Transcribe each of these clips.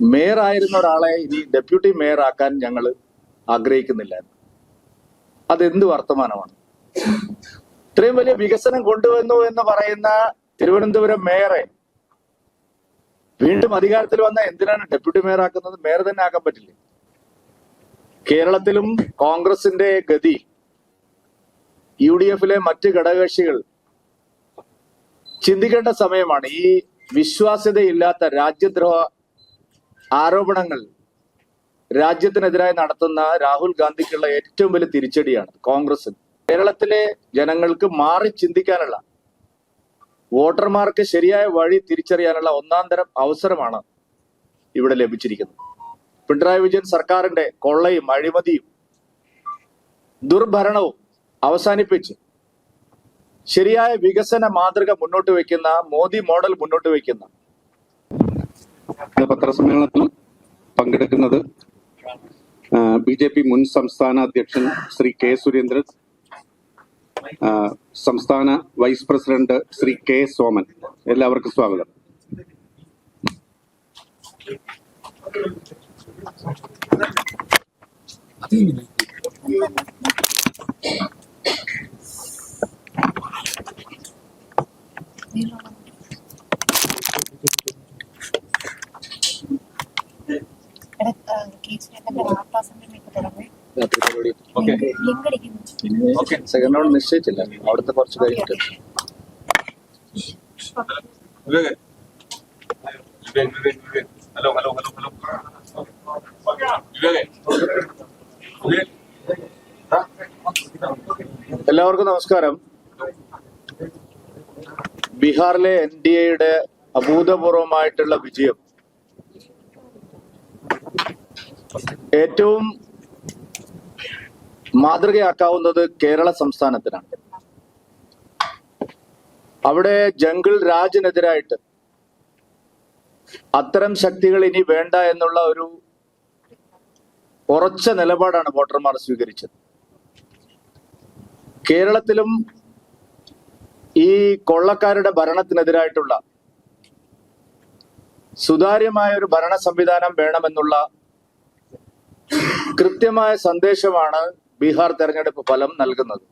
Mayor ആയിരുന്ന ഒരാളെ ഇനി ഡെപ്യൂട്ടി മേയർ ആക്കാൻ ഞങ്ങൾ ആഗ്രഹിക്കുന്നില്ല. അതെന്ത് വർത്തമാനമാണ്? ഇത്രയും വലിയ വികസനം കൊണ്ടുവന്നു എന്ന് പറയുന്ന തിരുവനന്തപുരം മേയറെ വീണ്ടും അധികാരത്തിൽ വന്ന എന്തിനാണ് ഡെപ്യൂട്ടി മേയർ ആക്കുന്നത് മേയർ തന്നെ ആക്കാൻ പറ്റില്ലേ? കേരളത്തിലും കോൺഗ്രസിന്റെ ഗതി യു ഡി എഫിലെ മറ്റ് ഘടകകക്ഷികൾ ചിന്തിക്കേണ്ട സമയമാണ്. ഈ വിശ്വാസ്യതയില്ലാത്ത രാജ്യദ്രോഹ ആരോപണങ്ങൾ രാജ്യത്തിനെതിരായി നടത്തുന്ന രാഹുൽ ഗാന്ധിക്കുള്ള ഏറ്റവും വലിയ തിരിച്ചടിയാണ് കോൺഗ്രസിന് കേരളത്തിലെ ജനങ്ങൾക്ക് മാറി ചിന്തിക്കാനുള്ള വോട്ടർമാർക്ക് ശരിയായ വഴി തിരിച്ചറിയാനുള്ള ഒന്നാം തരം അവസരമാണ് ഇവിടെ ലഭിച്ചിരിക്കുന്നത്. പിണറായി വിജയൻ സർക്കാരിന്റെ കൊള്ളയും അഴിമതിയും ദുർഭരണവും അവസാനിപ്പിച്ച് ശരിയായ വികസന മാതൃക മുന്നോട്ട് വയ്ക്കുന്ന മോദി മോഡൽ മുന്നോട്ട് വയ്ക്കുന്ന പത്രസമ്മേളനത്തിൽ പങ്കെടുക്കുന്നത് ബി ജെ പി മുൻ സംസ്ഥാന അധ്യക്ഷൻ ശ്രീ കെ സുരേന്ദ്രൻ സംസ്ഥാന vice president Shri K Soman. എല്ലാവർക്കും സ്വാഗതം. കേസുരേന്ദ്രന്റെ സെക്കൻഡ് റൗണ്ട് നിശ്ചയിച്ചില്ല അവിടുത്തെ കുറച്ച് കഴിഞ്ഞിട്ട് ഹലോ ഹലോ ഹലോ ഹലോ. എല്ലാവർക്കും നമസ്കാരം. ബീഹാറിലെ എൻ ഡി എയുടെ അഭൂതപൂർവമായിട്ടുള്ള വിജയം. ഏറ്റവും മാതൃകയാക്കാവുന്നത് കേരള സംസ്ഥാനത്തിനാണ്. അവിടെ ജംഗിൾ രാജിനെതിരായിട്ട് അത്തരം ശക്തികൾ ഇനി വേണ്ട എന്നുള്ള ഒരു ഉറച്ച നിലപാടാണ് വോട്ടർമാർ സ്വീകരിച്ചത്. കേരളത്തിലും ഈ കൊള്ളക്കാരുടെ ഭരണത്തിനെതിരായിട്ടുള്ള സുതാര്യമായ ഒരു ഭരണ സംവിധാനം വേണമെന്നുള്ള കൃത്യമായ സന്ദേശമാണ് ബീഹാർ തെരഞ്ഞെടുപ്പ് ഫലം നൽകുന്നത്.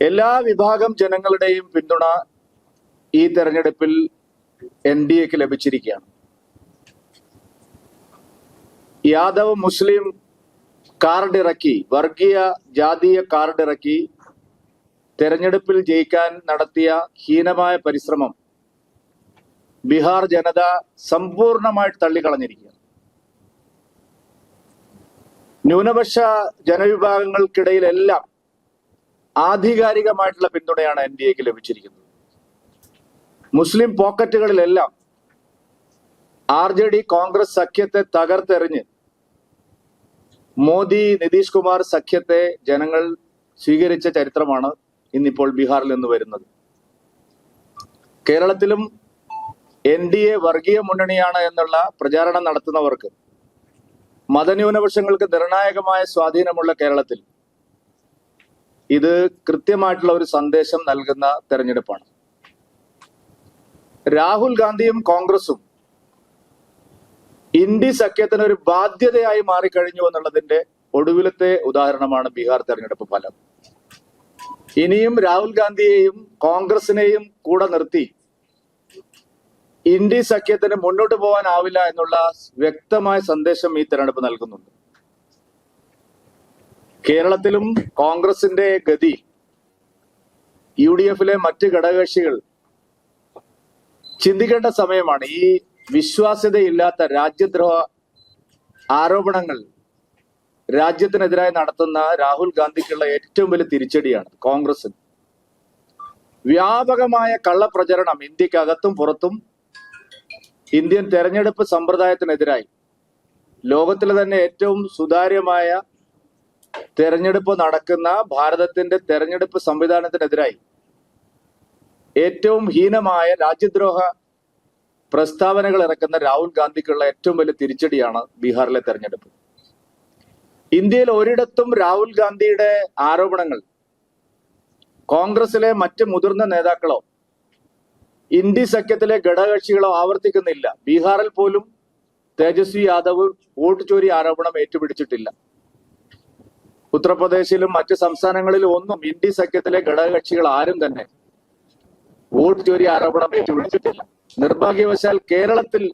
എല്ലാ വിഭാഗം ജനങ്ങളുടെയും പിന്തുണ ഈ തെരഞ്ഞെടുപ്പിൽ എൻ ഡി എക്ക് ലഭിച്ചിരിക്കുകയാണ്. യാദവ് മുസ്ലിം കാർഡ് ഇറക്കി വർഗീയ ജാതീയ കാർഡ് ഇറക്കി തെരഞ്ഞെടുപ്പിൽ ജയിക്കാൻ നടത്തിയ ഹീനമായ പരിശ്രമം ബീഹാർ ജനത സമ്പൂർണമായിട്ട് തള്ളിക്കളഞ്ഞിരിക്കുകയാണ്. ന്യൂനപക്ഷ ജനവിഭാഗങ്ങൾക്കിടയിലെല്ലാം ആധികാരികമായിട്ടുള്ള പിന്തുണയാണ് എൻ ഡി എക്ക് ലഭിച്ചിരിക്കുന്നത്. മുസ്ലിം പോക്കറ്റുകളിലെല്ലാം ആർ ജെ ഡി കോൺഗ്രസ് സഖ്യത്തെ തകർത്തെറിഞ്ഞ് മോദി നിതീഷ് കുമാർ സഖ്യത്തെ ജനങ്ങൾ സ്വീകരിച്ച ചരിത്രമാണ് ഇന്നിപ്പോൾ ബീഹാറിൽ നിന്ന് വരുന്നത്. കേരളത്തിലും എൻ ഡി എ വർഗീയ മുന്നണിയാണ് എന്നുള്ള പ്രചാരണം നടത്തുന്നവർക്ക് മതന്യൂനപക്ഷങ്ങൾക്ക് നിർണായകമായ സ്വാധീനമുള്ള കേരളത്തിൽ ഇത് കൃത്യമായിട്ടുള്ള ഒരു സന്ദേശം നൽകുന്ന തെരഞ്ഞെടുപ്പാണ്. രാഹുൽ ഗാന്ധിയും കോൺഗ്രസും ഇന്ത്യ സഖ്യത്തിന് ഒരു ബാധ്യതയായി മാറിക്കഴിഞ്ഞു എന്നുള്ളതിന്റെ ഒടുവിലത്തെ ഉദാഹരണമാണ് ബീഹാർ തെരഞ്ഞെടുപ്പ് ഫലം. ഇനിയും രാഹുൽ ഗാന്ധിയെയും കോൺഗ്രസിനെയും കൂടെ നിർത്തി ഇന്ത്യ സഖ്യത്തിന് മുന്നോട്ട് പോകാനാവില്ല എന്നുള്ള വ്യക്തമായ സന്ദേശം ഈ തെരഞ്ഞെടുപ്പ് നൽകുന്നുണ്ട്. കേരളത്തിലും കോൺഗ്രസിന്റെ ഗതി യു ഡി എഫിലെ മറ്റ് ഘടകകക്ഷികൾ ചിന്തിക്കേണ്ട സമയമാണ്. ഈ വിശ്വാസ്യതയില്ലാത്ത രാജ്യദ്രോഹ ആരോപണങ്ങൾ രാജ്യത്തിനെതിരായി നടത്തുന്ന രാഹുൽ ഗാന്ധിക്കുള്ള ഏറ്റവും വലിയ തിരിച്ചടിയാണ് കോൺഗ്രസിന്. വ്യാപകമായ കള്ളപ്രചരണം ഇന്ത്യക്കകത്തും പുറത്തും ഇന്ത്യൻ തെരഞ്ഞെടുപ്പ് സമ്പ്രദായത്തിനെതിരായി ലോകത്തിലെ തന്നെ ഏറ്റവും സുതാര്യമായ തെരഞ്ഞെടുപ്പ് നടക്കുന്ന ഭാരതത്തിന്റെ തെരഞ്ഞെടുപ്പ് സംവിധാനത്തിനെതിരായി ഏറ്റവും ഹീനമായ രാജ്യദ്രോഹ പ്രസ്താവനകൾ ഇറക്കുന്ന രാഹുൽ ഗാന്ധിക്കുള്ള ഏറ്റവും വലിയ തിരിച്ചടിയാണ് ബീഹാറിലെ തെരഞ്ഞെടുപ്പ്. ഇന്ത്യയിൽ ഒരിടത്തും രാഹുൽ ഗാന്ധിയുടെ ആരോപണങ്ങൾ കോൺഗ്രസിലെ മറ്റ് മുതിർന്ന നേതാക്കളോ ഇന്ത്യ സഖ്യത്തിലെ ഘടകകക്ഷികളോ ആവർത്തിക്കുന്നില്ല. ബീഹാറിൽ പോലും തേജസ്വി യാദവ് വോട്ട് ചോരി ആരോപണം ഏറ്റുപിടിച്ചിട്ടില്ല. ഉത്തർപ്രദേശിലും മറ്റ് സംസ്ഥാനങ്ങളിലും ഒന്നും ഇന്ത്യ സഖ്യത്തിലെ ഘടകകക്ഷികൾ ആരും തന്നെ വോട്ട് ചോരി ആരോപണം ഏറ്റുപിടിച്ചിട്ടില്ല. നിർഭാഗ്യവശാൽ കേരളത്തിൽ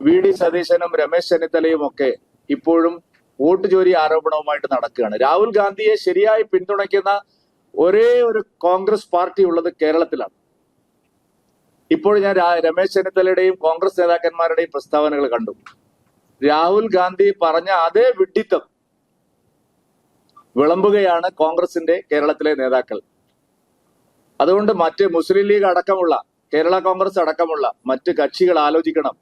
വി ഡി സതീശനും രമേശ് ചെന്നിത്തലയും ഒക്കെ ഇപ്പോഴും വോട്ട് ചോരി ആരോപണവുമായിട്ട് നടക്കുകയാണ്. രാഹുൽ ഗാന്ധിയെ ശരിയായി പിന്തുണയ്ക്കുന്ന ഒരേ ഒരു കോൺഗ്രസ് പാർട്ടി ഉള്ളത് കേരളത്തിലാണ്. ഇപ്പോൾ ഞാൻ രമേശ് ചെന്നിത്തലയുടെയും കോൺഗ്രസ് നേതാക്കന്മാരുടെയും പ്രസ്താവനകൾ കണ്ടു. രാഹുൽ ഗാന്ധി പറഞ്ഞ അതേ വിഡ്ഢിത്തം വിളമ്പുകയാണ് കോൺഗ്രസിന്റെ കേരളത്തിലെ നേതാക്കൾ. അതുകൊണ്ട് മറ്റ് മുസ്ലിം ലീഗ് അടക്കമുള്ള കേരള കോൺഗ്രസ് അടക്കമുള്ള മറ്റ് കക്ഷികൾ ആലോചിക്കണം.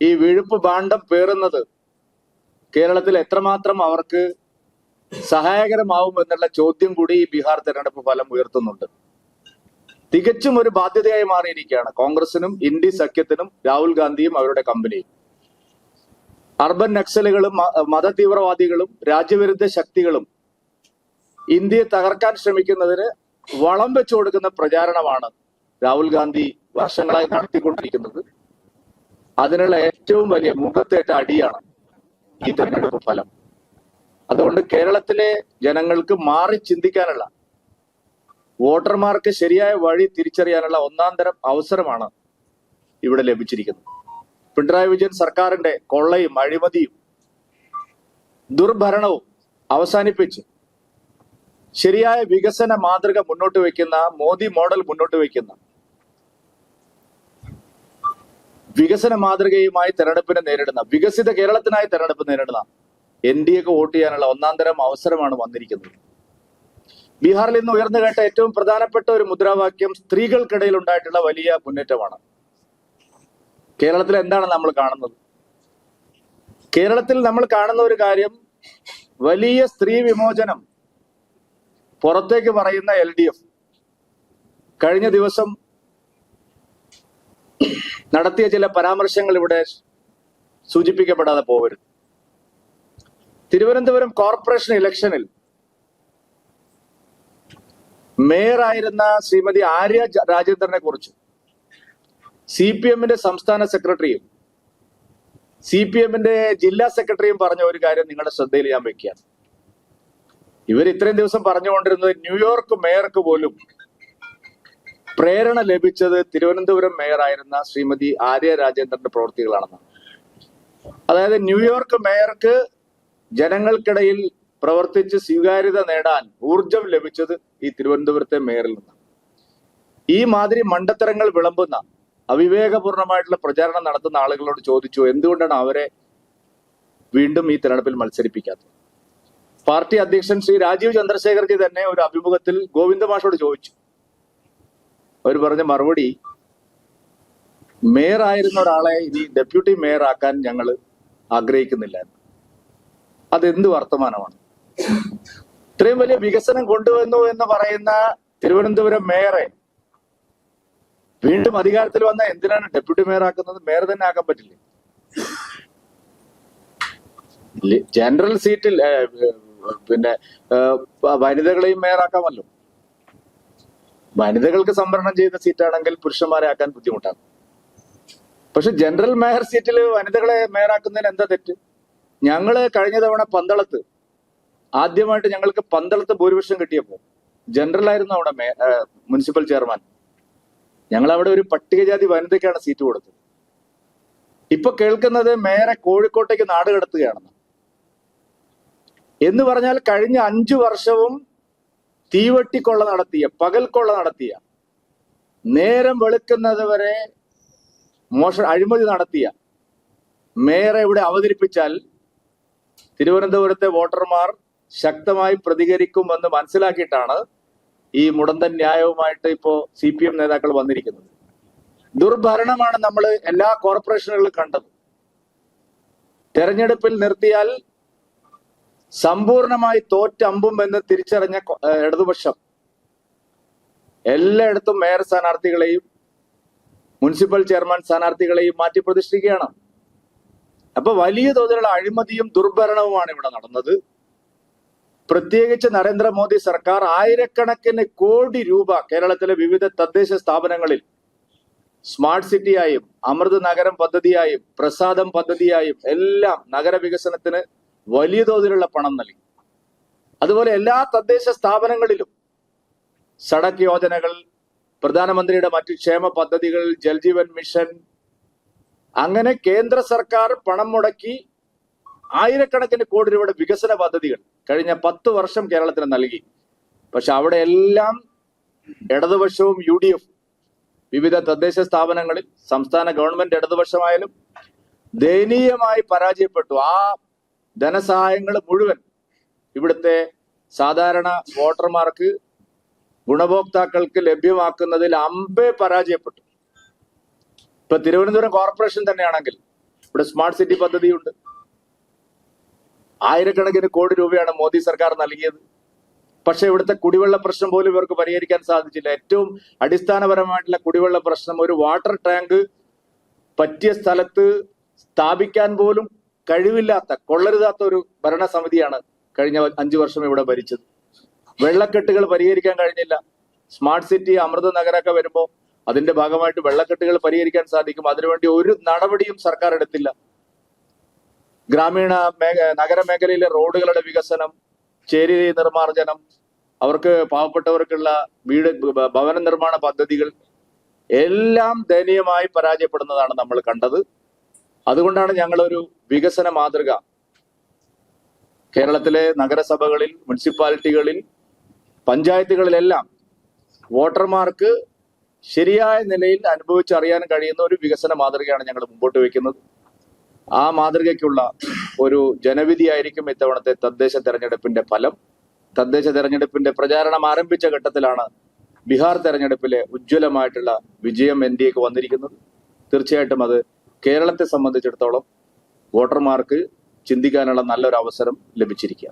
ഈ വിഴുപ്പ് ഭാണ്ഡം പേറുന്നത് കേരളത്തിൽ എത്രമാത്രം അവർക്ക് സഹായകരമാവും എന്നുള്ള ചോദ്യം കൂടി ഈ ബീഹാർ തെരഞ്ഞെടുപ്പ് ഫലം ഉയർത്തുന്നുണ്ട്. തികച്ചും ഒരു ബാധ്യതയായി മാറിയിരിക്കുകയാണ്. കോൺഗ്രസിനും ഇന്ത്യ സഖ്യത്തിനും രാഹുൽ ഗാന്ധിയും അവരുടെ കമ്പനിയും അർബൻ നക്സലുകളും മതതീവ്രവാദികളും രാജ്യവിരുദ്ധ ശക്തികളും ഇന്ത്യയെ തകർക്കാൻ ശ്രമിക്കുന്നതിന് വളം വെച്ചു കൊടുക്കുന്ന പ്രചാരണമാണ് രാഹുൽ ഗാന്ധി വർഷങ്ങളായി നടത്തിക്കൊണ്ടിരിക്കുന്നത്. അതിനുള്ള ഏറ്റവും വലിയ മുഖത്തേറ്റ അടിയാണ് ഈ തെരഞ്ഞെടുപ്പ് ഫലം. അതുകൊണ്ട് കേരളത്തിലെ ജനങ്ങൾക്ക് മാറി ചിന്തിക്കാനുള്ള വോട്ടർമാർക്ക് ശരിയായ വഴി തിരിച്ചറിയാനുള്ള ഒന്നാം തരം അവസരമാണ് ഇവിടെ ലഭിച്ചിരിക്കുന്നത്. പിണറായി വിജയൻ സർക്കാരിന്റെ കൊള്ളയും അഴിമതിയും ദുർഭരണവും അവസാനിപ്പിച്ച് ശരിയായ വികസന മാതൃക മുന്നോട്ട് വയ്ക്കുന്ന മോദി മോഡൽ മുന്നോട്ട് വയ്ക്കുന്ന വികസന മാതൃകയുമായി തെരഞ്ഞെടുപ്പിനെ നേരിടുന്ന വികസിത കേരളത്തിനായി തെരഞ്ഞെടുപ്പ് നേരിടുന്ന എൻ ഡി എക്ക് വോട്ട് ചെയ്യാനുള്ള ഒന്നാം തരം അവസരമാണ് വന്നിരിക്കുന്നത്. ബീഹാറിൽ ഇന്ന് ഉയർന്നു കേട്ട ഏറ്റവും പ്രധാനപ്പെട്ട ഒരു മുദ്രാവാക്യം സ്ത്രീകൾക്കിടയിൽ ഉണ്ടായിട്ടുള്ള വലിയ മുന്നേറ്റമാണ്. കേരളത്തിൽ എന്താണ് നമ്മൾ കാണുന്നത്? കേരളത്തിൽ നമ്മൾ കാണുന്ന ഒരു കാര്യം വലിയ സ്ത്രീ വിമോചനം പുറത്തേക്ക് പറയുന്ന എൽ ഡി എഫ് കഴിഞ്ഞ ദിവസം നടത്തിയ ചില പരാമർശങ്ങൾ ഇവിടെ സൂചിപ്പിക്കപ്പെടാതെ പോകരുത് തിരുവനന്തപുരം കോർപ്പറേഷൻ ഇലക്ഷനിൽ മേയറായിരുന്ന ശ്രീമതി ആര്യ രാജേന്ദ്രനെ കുറിച്ച്. സി പി എമ്മിന്റെ സംസ്ഥാന സെക്രട്ടറിയും സി പി എമ്മിന്റെ ജില്ലാ സെക്രട്ടറിയും പറഞ്ഞ ഒരു കാര്യം നിങ്ങളുടെ ശ്രദ്ധയിൽ ഞാൻ വെക്കുകയാണ്. ഇവർ ഇത്രയും ദിവസം പറഞ്ഞുകൊണ്ടിരുന്നത് ന്യൂയോർക്ക് മേയർക്ക് പോലും പ്രേരണ ലഭിച്ചത് തിരുവനന്തപുരം മേയറായിരുന്ന ശ്രീമതി ആര്യ രാജേന്ദ്രന്റെ പ്രവൃത്തികളാണെന്ന് അതായത് ന്യൂയോർക്ക് മേയർക്ക് ജനങ്ങൾക്കിടയിൽ പ്രവർത്തിച്ച് സ്വീകാര്യത നേടാൻ ഊർജം ലഭിച്ചത് ഈ തിരുവനന്തപുരത്തെ മേയറിൽ നിന്നാണ്. ഈ മാതിരി മണ്ടത്തരങ്ങൾ വിളമ്പുന്ന അവിവേകപൂർണമായിട്ടുള്ള പ്രചാരണം നടത്തുന്ന ആളുകളോട് ചോദിച്ചു എന്തുകൊണ്ടാണ് അവരെ വീണ്ടും ഈ തെരഞ്ഞെടുപ്പിൽ മത്സരിപ്പിക്കാത്തത്? പാർട്ടി അധ്യക്ഷൻ ശ്രീ രാജീവ് ചന്ദ്രശേഖർജി തന്നെ ഒരു അഭിമുഖത്തിൽ ഗോവിന്ദ മാഷോട് ചോദിച്ചു. അവർ പറഞ്ഞ മറുപടി മേയർ ആയിരുന്ന ഒരാളെ ഇനി ഡെപ്യൂട്ടി മേയർ ആക്കാൻ ഞങ്ങൾ ആഗ്രഹിക്കുന്നില്ല. അതെന്ത് വർത്തമാനമാണ്? ഇത്രയും വലിയ വികസനം കൊണ്ടുവന്നു എന്ന് പറയുന്ന തിരുവനന്തപുരം മേയറെ വീണ്ടും അധികാരത്തിൽ വന്ന എന്തിനാണ് ഡെപ്യൂട്ടി മേയർ ആക്കുന്നത് മേയർ തന്നെ ആക്കാൻ പറ്റില്ലേ? ജനറൽ സീറ്റിൽ പിന്നെ വനിതകളെയും മേയറാക്കാമല്ലോ. വനിതകൾക്ക് സംവരണം ചെയ്യുന്ന സീറ്റാണെങ്കിൽ പുരുഷന്മാരെ ആക്കാൻ ബുദ്ധിമുട്ടാണ്. പക്ഷെ ജനറൽ മേയർ സീറ്റിൽ വനിതകളെ മേയറാക്കുന്നതിന് എന്താ തെറ്റ്? ഞങ്ങൾ കഴിഞ്ഞ തവണ പന്തളത്ത് ആദ്യമായിട്ട് ഞങ്ങൾക്ക് പന്തളത്ത് ഭൂരിപക്ഷം കിട്ടിയപ്പോൾ ജനറൽ ആയിരുന്നു അവിടെ മുനിസിപ്പൽ ചെയർമാൻ ഞങ്ങൾ അവിടെ ഒരു പട്ടികജാതി വനിതയ്ക്കാണ് സീറ്റ് കൊടുത്തത്. ഇപ്പൊ കേൾക്കുന്നത് മേരെ കോഴിക്കോട്ടേക്ക് നാട് കടത്തുകയാണെന്ന്. എന്ന് പറഞ്ഞാൽ കഴിഞ്ഞ അഞ്ചു വർഷവും തീവട്ടിക്കൊള്ള നടത്തിയ പകൽക്കൊള്ള നടത്തിയ നേരം വെളുക്കുന്നത് വരെ മോഷ അഴിമതി നടത്തിയ മേയറെ ഇവിടെ അവതരിപ്പിച്ചാൽ തിരുവനന്തപുരത്തെ വോട്ടർമാർ ശക്തമായി പ്രതികരിക്കുമെന്ന് മനസ്സിലാക്കിയിട്ടാണ് ഈ മുടന്തൻ ന്യായവുമായിട്ട് ഇപ്പോ സി പി എം നേതാക്കൾ വന്നിരിക്കുന്നത്. ദുർഭരണമാണ് നമ്മൾ എല്ലാ കോർപ്പറേഷനുകളിലും കണ്ടത്. തെരഞ്ഞെടുപ്പിൽ നിർത്തിയാൽ സമ്പൂർണമായി തോറ്റമ്പും എന്ന് തിരിച്ചറിഞ്ഞ ഇടതുപക്ഷം എല്ലായിടത്തും മേയർ സ്ഥാനാർത്ഥികളെയും മുനിസിപ്പൽ ചെയർമാൻ സ്ഥാനാർത്ഥികളെയും മാറ്റി പ്രതിഷ്ഠിക്കുകയാണ്. അപ്പൊ വലിയ തോതിലുള്ള അഴിമതിയും ദുർഭരണവുമാണ് ഇവിടെ നടന്നത്. പ്രത്യേകിച്ച് നരേന്ദ്രമോദി സർക്കാർ ആയിരക്കണക്കിന് കോടി രൂപ കേരളത്തിലെ വിവിധ തദ്ദേശ സ്ഥാപനങ്ങളിൽ സ്മാർട്ട് സിറ്റിയായും അമൃത് നഗരം പദ്ധതിയായും പ്രസാദം പദ്ധതിയായും എല്ലാം നഗര വികസനത്തിന് വലിയ തോതിലുള്ള പണം നൽകി. അതുപോലെ എല്ലാ തദ്ദേശ സ്ഥാപനങ്ങളിലും സടക്ക് യോജനകൾ പ്രധാനമന്ത്രിയുടെ മറ്റു ക്ഷേമ പദ്ധതികൾ ജൽജീവൻ മിഷൻ അങ്ങനെ കേന്ദ്ര സർക്കാർ പണം മുടക്കി ആയിരക്കണക്കിന് കോടി രൂപയുടെ വികസന പദ്ധതികൾ കഴിഞ്ഞ പത്ത് വർഷം കേരളത്തിന് നൽകി. പക്ഷെ അവിടെ എല്ലാം ഇടതുപക്ഷവും യു ഡി എഫ് വിവിധ തദ്ദേശ സ്ഥാപനങ്ങളിൽ സംസ്ഥാന ഗവൺമെന്റ് ഇടതുപക്ഷമായാലും ദയനീയമായി പരാജയപ്പെട്ടു. ആ ധനസഹായങ്ങൾ മുഴുവൻ ഇവിടുത്തെ സാധാരണ വോട്ടർമാർക്ക് ഗുണഭോക്താക്കൾക്ക് ലഭ്യമാക്കുന്നതിൽ അമ്പേ പരാജയപ്പെട്ടു. ഇപ്പൊ തിരുവനന്തപുരം കോർപ്പറേഷൻ തന്നെയാണെങ്കിൽ ഇവിടെ സ്മാർട്ട് സിറ്റി പദ്ധതിയുണ്ട്. ആയിരക്കണക്കിന് കോടി രൂപയാണ് മോദി സർക്കാർ നൽകിയത്. പക്ഷെ ഇവിടുത്തെ കുടിവെള്ള പ്രശ്നം പോലും ഇവർക്ക് പരിഹരിക്കാൻ സാധിച്ചില്ല. ഏറ്റവും അടിസ്ഥാനപരമായിട്ടുള്ള കുടിവെള്ള പ്രശ്നം ഒരു വാട്ടർ ടാങ്ക് പറ്റിയ സ്ഥലത്ത് സ്ഥാപിക്കാൻ പോലും കഴിവില്ലാത്ത കൊള്ളരുതാത്ത ഒരു ഭരണസമിതിയാണ് കഴിഞ്ഞ അഞ്ചു വർഷം ഇവിടെ ഭരിച്ചത്. വെള്ളക്കെട്ടുകൾ പരിഹരിക്കാൻ കഴിഞ്ഞില്ല. സ്മാർട്ട് സിറ്റി അമൃത നഗരമൊക്കെ വരുമ്പോൾ അതിന്റെ ഭാഗമായിട്ട് വെള്ളക്കെട്ടുകൾ പരിഹരിക്കാൻ സാധിക്കും. അതിനുവേണ്ടി ഒരു നടപടിയും സർക്കാർ എടുത്തില്ല. ഗ്രാമീണ മേഖ നഗരമേഖലയിലെ റോഡുകളുടെ വികസനം ചേരി നിർമ്മാർജനം അവർക്ക് പാവപ്പെട്ടവർക്കുള്ള വീട് ഭവന നിർമ്മാണ പദ്ധതികൾ എല്ലാം ദയനീയമായി പരാജയപ്പെടുന്നതാണ് നമ്മൾ കണ്ടത്. അതുകൊണ്ടാണ് ഞങ്ങളൊരു വികസന മാതൃക. കേരളത്തിലെ നഗരസഭകളിൽ മുനിസിപ്പാലിറ്റികളിൽ പഞ്ചായത്തുകളിലെല്ലാം വോട്ടർമാർക്ക് ശരിയായ നിലയിൽ അനുഭവിച്ചറിയാൻ കഴിയുന്ന ഒരു വികസന മാതൃകയാണ് ഞങ്ങൾ മുമ്പോട്ട് വെക്കുന്നത് ആ മാതൃകയ്ക്കുള്ള ഒരു ജനവിധിയായിരിക്കും ഇത്തവണത്തെ തദ്ദേശ തെരഞ്ഞെടുപ്പിന്റെ ഫലം. തദ്ദേശ തെരഞ്ഞെടുപ്പിന്റെ പ്രചാരണം ആരംഭിച്ച ഘട്ടത്തിലാണ് ബീഹാർ തെരഞ്ഞെടുപ്പിലെ ഉജ്ജ്വലമായിട്ടുള്ള വിജയം എൻ ഡി എക്ക് വന്നിരിക്കുന്നത്. തീർച്ചയായിട്ടും അത് കേരളത്തെ സംബന്ധിച്ചിടത്തോളം വോട്ടർമാർക്ക് ചിന്തിക്കാനുള്ള നല്ലൊരു അവസരം ലഭിച്ചിരിക്കുക